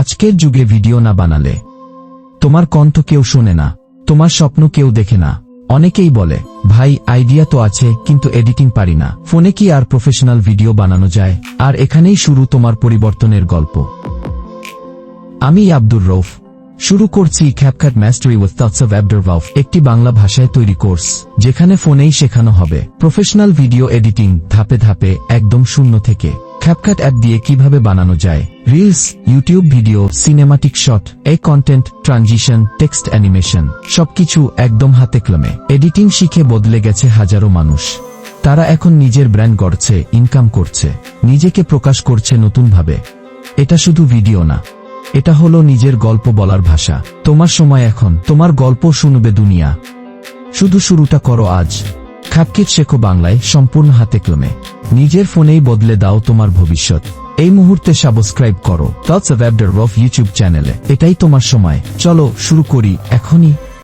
আজকের যুগে ভিডিও না বানালে। তোমার কণ্ঠ কেউ শোনে না, তোমার স্বপ্ন কেউ দেখে না। অনেকেই বলে, ভাই আইডিয়া তো আছে, কিন্তু এডিটিং পারি না। ফোনে কি আর প্রফেশনাল ভিডিও বানানো যায়? আর এখানেই শুরু তোমার পরিবর্তনের গল্প। আমি আব্দুর রৌফ শুরু করছি CapCut mastery with thoughts of অ্যাবডারভাউফ একটি বাংলা ভাষায় তৈরি কোর্স, যেখানে ফোনেই শেখানো হবে। প্রফেশনাল ভিডিও এডিটিং ধাপে ধাপে একদম শূন্য থেকে। ক্যাপকাট অ্যাপ দিয়ে কীভাবে বানানো যায়? Reels YouTube video cinematic shot এই কন্টেন্ট ট্রানজিশন টেক্সট অ্যানিমেশন সবকিছু একদম হাতে কলমে। এডিটিং শিখে বদলে গেছে হাজারো মানুষ। তারা এখন নিজের ব্র্যান্ড গড়ছে ইনকাম করছে, নিজেকে প্রকাশ করছে নতুনভাবে। এটা শুধু ভিডিও না। এটা হলো নিজের গল্প বলার ভাষা। তোমার সময় এখন, তোমার গল্প শুনবে দুনিয়া। শুধু শুরুটা করো আজ। খাপকিট শেখো বাংলায়, সম্পূর্ণ হাতে ক্রমে নিজের ফোনেই বদলে দাও তোমার ভবিষ্যৎ। এই মুহূর্তে সাবস্ক্রাইব করো। টটস অ্যাভ ডেভ ইউটিউব চ্যানেলে এটাই তোমার সময়। চলো, শুরু করি এখনই।